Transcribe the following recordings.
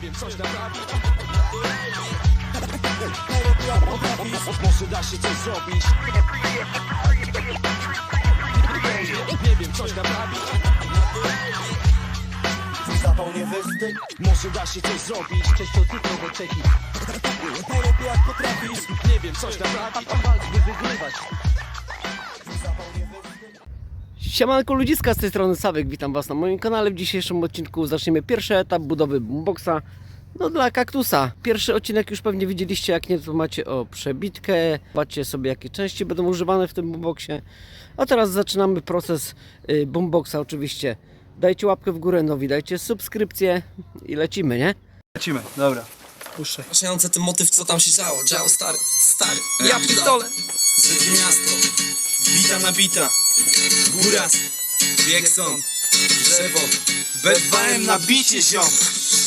wiem, coś naprawić Może da się coś zrobić Nie wiem, coś naprawić Zapał nie wystyd Może da się coś zrobić. Cześć, to ty nowe Czeki Najlepiej jak potrafisz. Nie wiem, coś naprawić Walcz, by wygrywać Siemanko ludziska, z tej strony Sawek, witam was na moim kanale. W dzisiejszym odcinku zaczniemy pierwszy etap budowy boomboxa no dla kaktusa. Pierwszy odcinek już pewnie widzieliście, jak nie to macie o przebitkę, patrzcie sobie jakie części będą używane w tym boomboxie. A teraz zaczynamy proces y, boomboxa oczywiście. Dajcie łapkę w górę, nowi dajcie subskrypcję i lecimy, nie? Lecimy, dobra. Puszczaj. Zaczynający ten motyw, co tam się działo, działo stary, stary, ja pierdolę Zytki miasto, bita na bita, góras, Wiekson, drzewo, B2M na bicie ziom.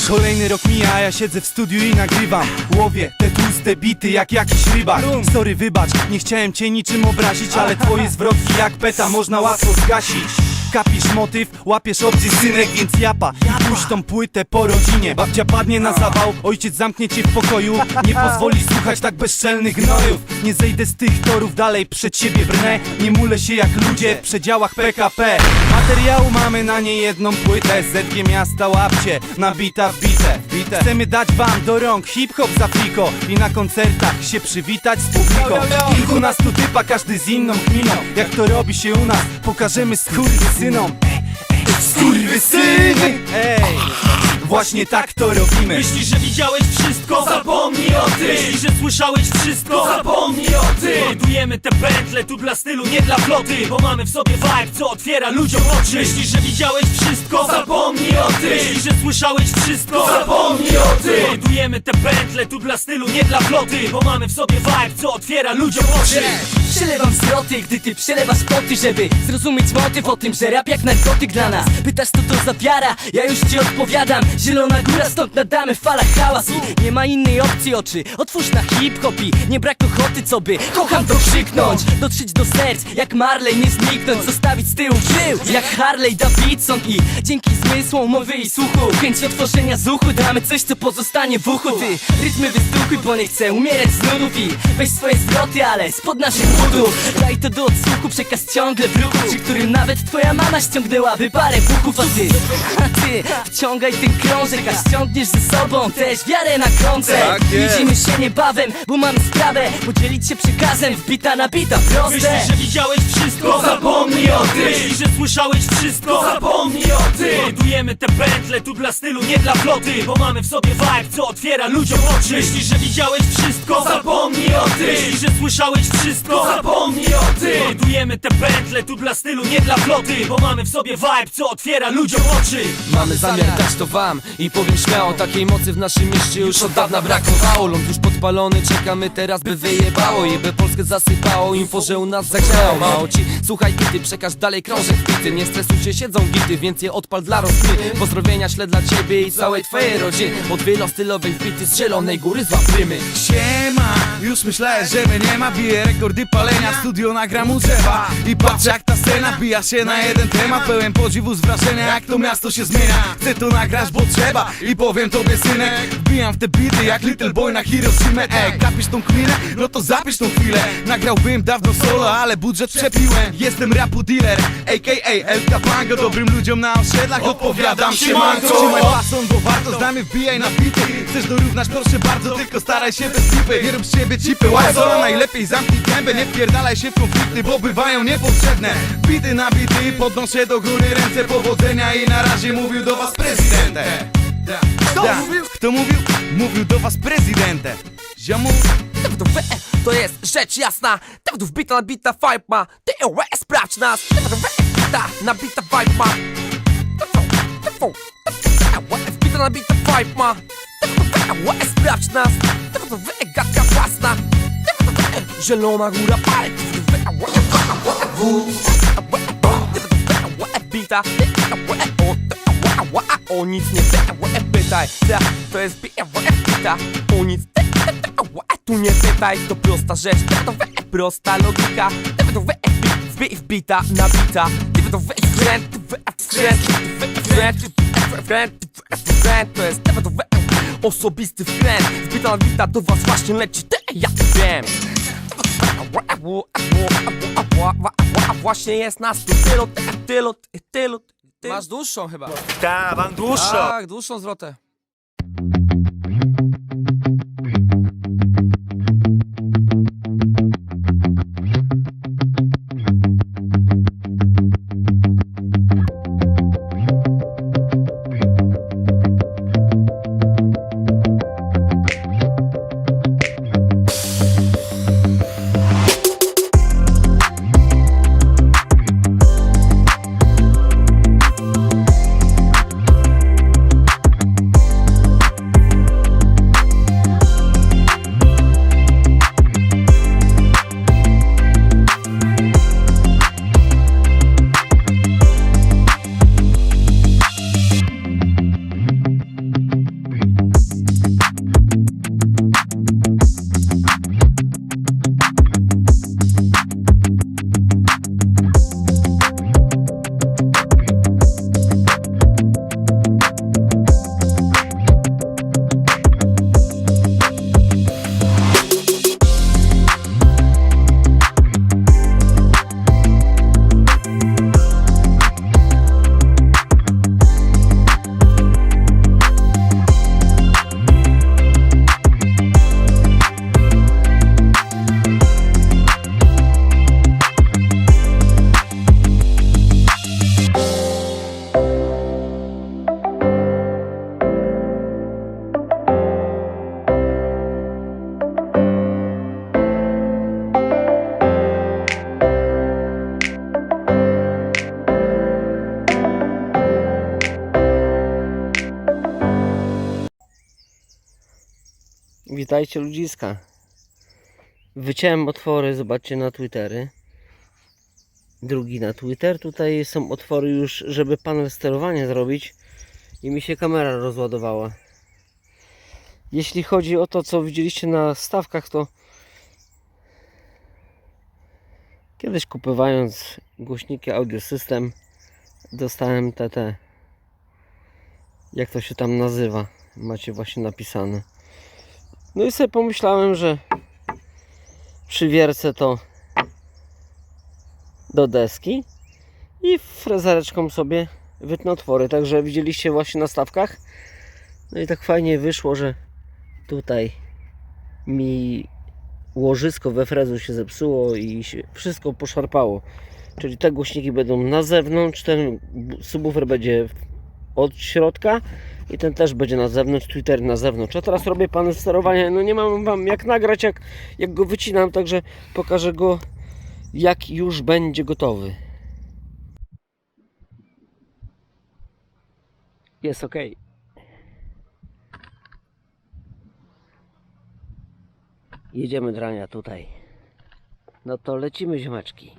Kolejny rok mija, a ja siedzę w studiu i nagrywam. Łowię te tłuste bity jak jakiś rybak. Sorry, wybacz, nie chciałem cię niczym obrazić Ale twoje zwrotki jak peta można łatwo zgasić Kapisz motyw, łapiesz obcy synek, więc japa puść tą płytę po rodzinie. Babcia padnie na zawał, ojciec zamknie cię w pokoju. Nie pozwoli słuchać tak bezczelnych gnojów. Nie zejdę z tych torów, dalej przed siebie brnę. Nie mulę się jak ludzie w przedziałach PKP Materiału mamy na nie jedną płytę. ZG miasta łapcie, nabita w Chcemy dać wam do rąk hip-hop za fliko I na koncertach się przywitać z publiką. Kilkunastu typa, każdy z inną kminą Jak to robi się u nas, pokażemy skurwysynom Skurwysyny! Ej! Właśnie tak to robimy Myślisz, że widziałeś wszystko? Zapomnij o tym Myślisz, że słyszałeś wszystko? Zapomnij o tym Budujemy te pętle tu dla stylu, nie dla floty Bo mamy w sobie vibe, co otwiera ludziom oczy Myślisz, że widziałeś wszystko? Zapomnij o tym Myślisz, że słyszałeś wszystko? Zapomnij o tym Budujemy te pętle tu dla stylu, nie dla floty Bo mamy w sobie vibe, co otwiera ludziom oczy Przelewam zwroty, gdy ty przelewasz poty Żeby zrozumieć motyw o tym, że rap jak narkotyk dla nas. Pytasz co to za wiara, ja już ci odpowiadam. Zielona góra, stąd nadamy w falach hałas. I nie ma innej opcji oczy. Otwórz na hip-hop i nie brak ochoty co by Kocham to krzyknąć, dotrzeć do serc Jak Marley, nie zniknąć, zostawić z tyłu tył Jak Harley Davidson. I dzięki zmysłom mowy i słuchu Chęć otworzenia z uchu, damy coś co pozostanie w uchu. Ty rytmy bo nie chcę umierać z nudów. I weź swoje zwroty, ale spod naszych Daj to do odsłuchu, przekaz ciągle w ruchu. Przy którym nawet twoja mama ściągnęłaby parę buchów A ty, a ty wciągaj ten krążek A ściągniesz ze sobą też wiarę na koncert Widzimy się niebawem, bo mamy sprawę. Podzielić się przekazem, wbita na bita, proste. Myślisz, że widziałeś wszystko? Zapomnij o tym. Myślisz, że słyszałeś wszystko? Zapomnij o tym. Budujemy te pętle tu dla stylu, nie dla floty Bo mamy w sobie vibe, co otwiera ludziom oczy. Myślisz, że widziałeś wszystko? Zapomnij o tym. Myślisz, że słyszałeś wszystko? Zapomnij o tym Te pętle tu dla stylu, nie dla floty Bo mamy w sobie vibe, co otwiera ludziom oczy. Mamy zamiar dać to wam i powiem śmiało Takiej mocy w naszym mieście już od dawna brakowało. Ląd już podpalony, czekamy teraz by wyjebało I by Polskę zasypało, info, że u nas zagrało Mało ci, słuchaj gity, przekaż dalej krążek bity Nie stresuj się, siedzą gity, więc je odpal dla rozkry Pozdrowienia śled dla ciebie i całej twojej rodziny. Od wielostylowej wbity z zielonej góry złapiemy. Siema, już myślałem, że mnie nie ma. Biję rekordy palenia, studio nagram u drzewa I patrzę jak ta scena bija się na jeden temat. Pełen podziwu z wrażenia jak to miasto się zmienia. Chcę to nagrać, bo trzeba i powiem tobie synek. Wbijam w te bity jak Little Boy na Hiroshima. Ej, kapisz tą kminę? No to zapisz tą chwilę. Nagrałbym dawno solo, ale budżet przepiłem. Jestem rapu dealer, a.k.a. El Capango. Dobrym ludziom na osiedlach odpowiadam Siemanko Trzymaj fason, bo warto znamy, wbijaj na bity. Chcesz dorównać, proszę bardzo, tylko staraj się bez lipy Nie rób z siebie cipy, łajzo Najlepiej zamknij gębę, nie wpierdalaj się w konflikty Bo bywają niepotrzebne. Bity na bity, podnoszę do góry ręce Powodzenia i na razie mówił do was prezydentem. Kto mówił? Kto mówił? Mówił do was prezydentem. Ziomu. To jest rzecz jasna. TWW bita nabita vibe ma. TWW sprawdź nas. TWW bita nabita vibe ma. Bita nabita vibe ma. TWW sprawdź nas. TWW gadka własna. Zielona góra pal TWW o nic nie pytaj To jest bita o nic tu nie pytaj, to prosta rzecz Prosta logika Wbi- Wbita, nabita Wkręt, wkręt, wkręt, wkręt To jest osobisty wkręt Wbita wita do was właśnie leci ja wiem właśnie jest nas tu tylu, tylu, tylu, tylu Masz dłuższą chyba. Ta, mam dłuższą. Tak, dłuższą zwrotę Witajcie ludziska. Wyciąłem otwory, zobaczcie na Twittery. Drugi na Twitter. Tutaj są otwory już, żeby panel sterowania zrobić. I mi się kamera rozładowała. Jeśli chodzi o to, co widzieliście na stawkach, to kiedyś kupowając głośniki Audio System dostałem TT. Jak to się tam nazywa? Macie właśnie napisane. No i sobie pomyślałem, że przywiercę to do deski i frezareczką sobie wytnę otwory. Także widzieliście właśnie na stawkach. No i tak fajnie wyszło, że tutaj mi łożysko we frezu się zepsuło i się wszystko poszarpało. Czyli te głośniki będą na zewnątrz, ten subwoofer będzie od środka i ten też będzie na zewnątrz, Twitter na zewnątrz. A teraz robię panel sterowania, no nie mam wam jak nagrać, jak, jak go wycinam, także pokażę go jak już będzie gotowy. Jest ok. Jedziemy drania tutaj. No to lecimy ziomeczki.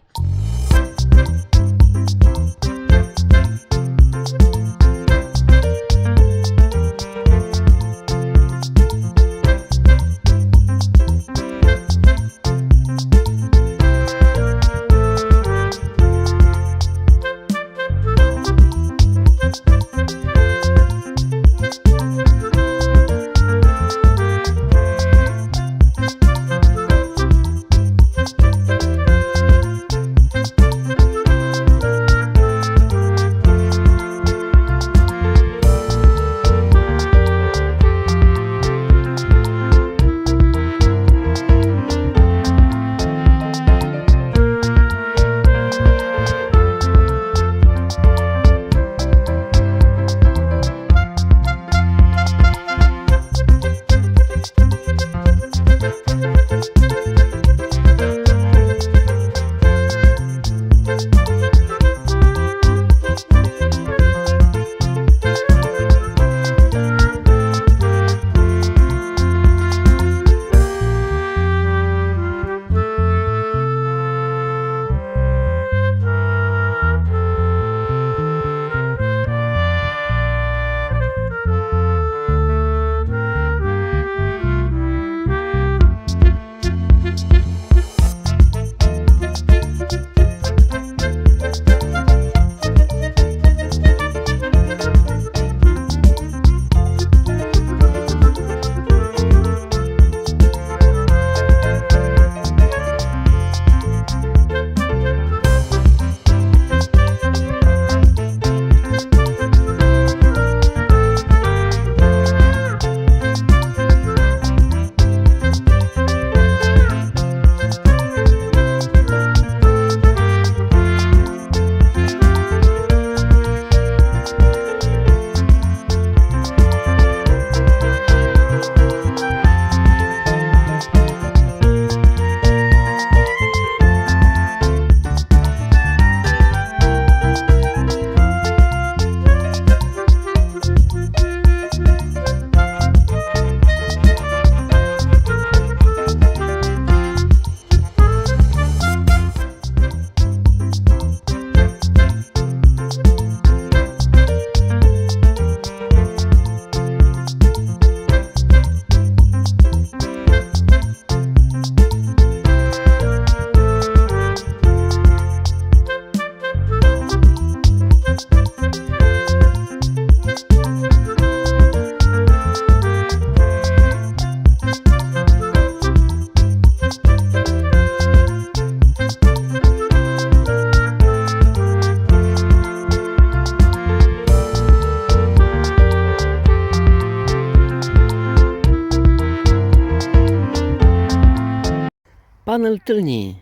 Panel tylni.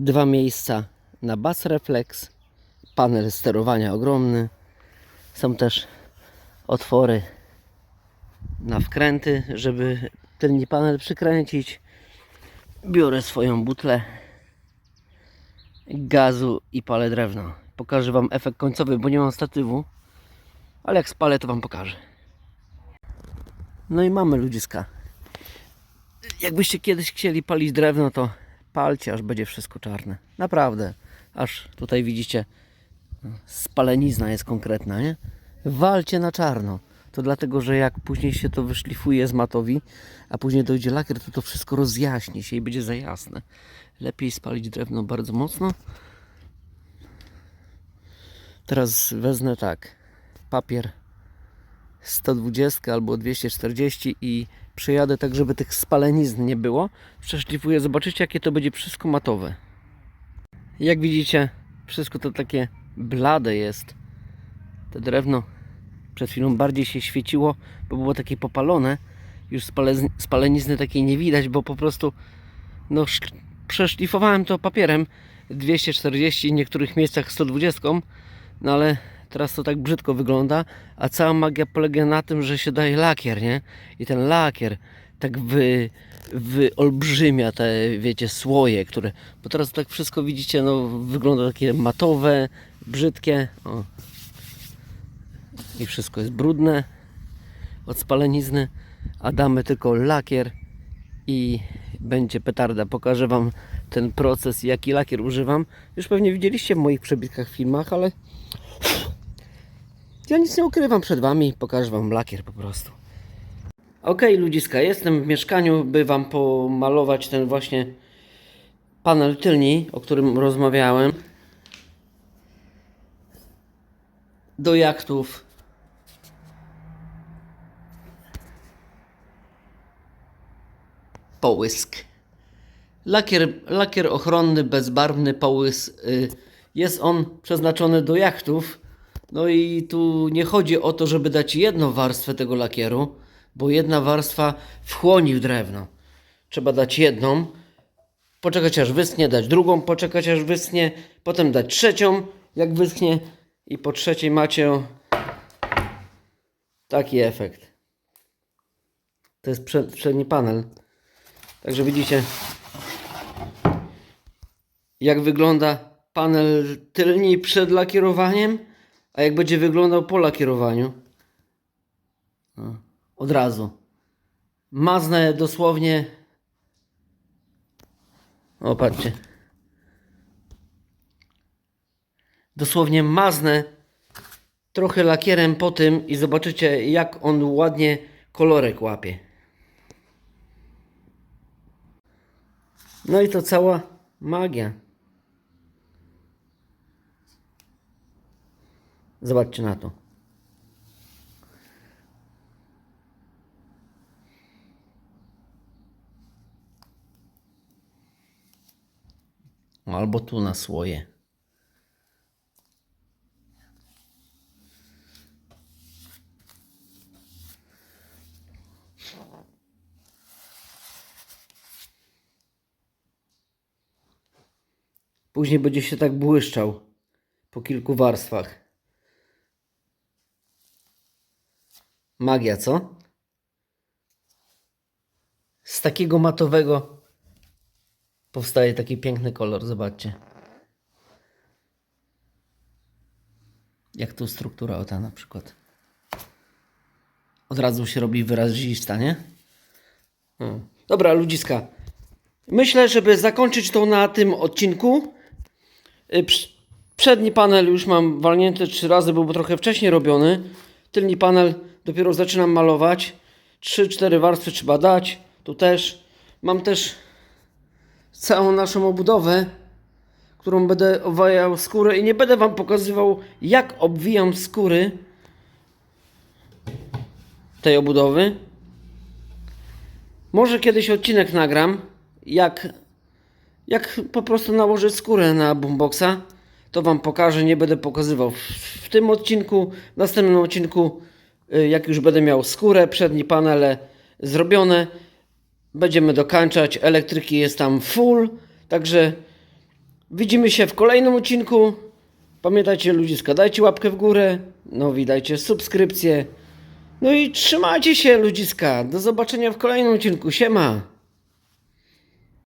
Dwa miejsca na bas reflex, panel sterowania ogromny. Są też otwory na wkręty, żeby tylni panel przykręcić. Biorę swoją butlę gazu i palę drewno. Pokażę Wam efekt końcowy, bo nie mam statywu, ale jak spalę, to Wam pokażę. No i mamy ludziska. Jakbyście kiedyś chcieli palić drewno, to palcie, aż będzie wszystko czarne. Naprawdę. Aż tutaj widzicie, no, spalenizna jest konkretna, nie? Walcie na czarno. To dlatego, że jak później się to wyszlifuje z matowi, a później dojdzie lakier, to to wszystko rozjaśni się i będzie za jasne. Lepiej spalić drewno bardzo mocno. Teraz wezmę tak. Papier 120 albo 240 i przejadę tak, żeby tych spalenizn nie było. Przeszlifuję, zobaczycie jakie to będzie wszystko matowe. Jak widzicie, wszystko to takie blade jest. To drewno przed chwilą bardziej się świeciło, bo było takie popalone. Już spale- spalenizny takiej nie widać, bo po prostu no, sz- przeszlifowałem to papierem 240, w niektórych miejscach 120, no ale teraz to tak brzydko wygląda, a cała magia polega na tym, że się daje lakier, nie? I ten lakier tak wy, wyolbrzymia te, wiecie, słoje, które, bo teraz tak wszystko widzicie, no wygląda takie matowe, brzydkie, o. I wszystko jest brudne od spalenizny, a damy tylko lakier i będzie petarda. Pokażę Wam ten proces, jaki lakier używam. Już pewnie widzieliście w moich przebitkach, filmach, ale ja nic nie ukrywam przed Wami. Pokażę Wam lakier po prostu. Ok, ludziska, jestem w mieszkaniu, by Wam pomalować ten właśnie panel tylni, o którym rozmawiałem. Do jachtów. Połysk. Lakier, lakier ochronny, bezbarwny połysk. y, Jest on przeznaczony do jachtów. No i tu nie chodzi o to, żeby dać jedną warstwę tego lakieru, bo jedna warstwa wchłoni w drewno. Trzeba dać jedną, poczekać aż wyschnie, dać drugą, poczekać aż wyschnie, potem dać trzecią, jak wyschnie i po trzeciej macie taki efekt. To jest przed, przedni panel. Także widzicie, jak wygląda panel tylni przed lakierowaniem, a jak będzie wyglądał po lakierowaniu. O, od razu. Maznę dosłownie. O, patrzcie. Dosłownie maznę trochę lakierem po tym i zobaczycie, jak on ładnie kolorek łapie. No i to cała magia. Zobaczcie na to. Albo tu na słoje. Później będzie się tak błyszczał po kilku warstwach. Magia, co? Z takiego matowego powstaje taki piękny kolor, zobaczcie. Jak tu struktura o ta na przykład. Od razu się robi wyrazista, nie? No. Dobra, ludziska. Myślę, żeby zakończyć to na tym odcinku. Y, Przedni panel już mam walnięty trzy razy, był trochę wcześniej robiony. Tylni panel dopiero zaczynam malować. 3-4 warstwy trzeba dać. Tu też. Mam też całą naszą obudowę, którą będę owajał skórę i nie będę Wam pokazywał, jak obwijam skóry tej obudowy. Może kiedyś odcinek nagram, jak jak po prostu nałożę skórę na boomboxa, to Wam pokażę, nie będę pokazywał w, tym odcinku, w następnym odcinku, jak już będę miał skórę, przednie panele zrobione, Będziemy dokańczać, elektryki jest tam full, także widzimy się w kolejnym odcinku. Pamiętajcie ludziska, dajcie łapkę w górę, nowi dajcie subskrypcję. No i trzymajcie się ludziska, do zobaczenia w kolejnym odcinku, siema!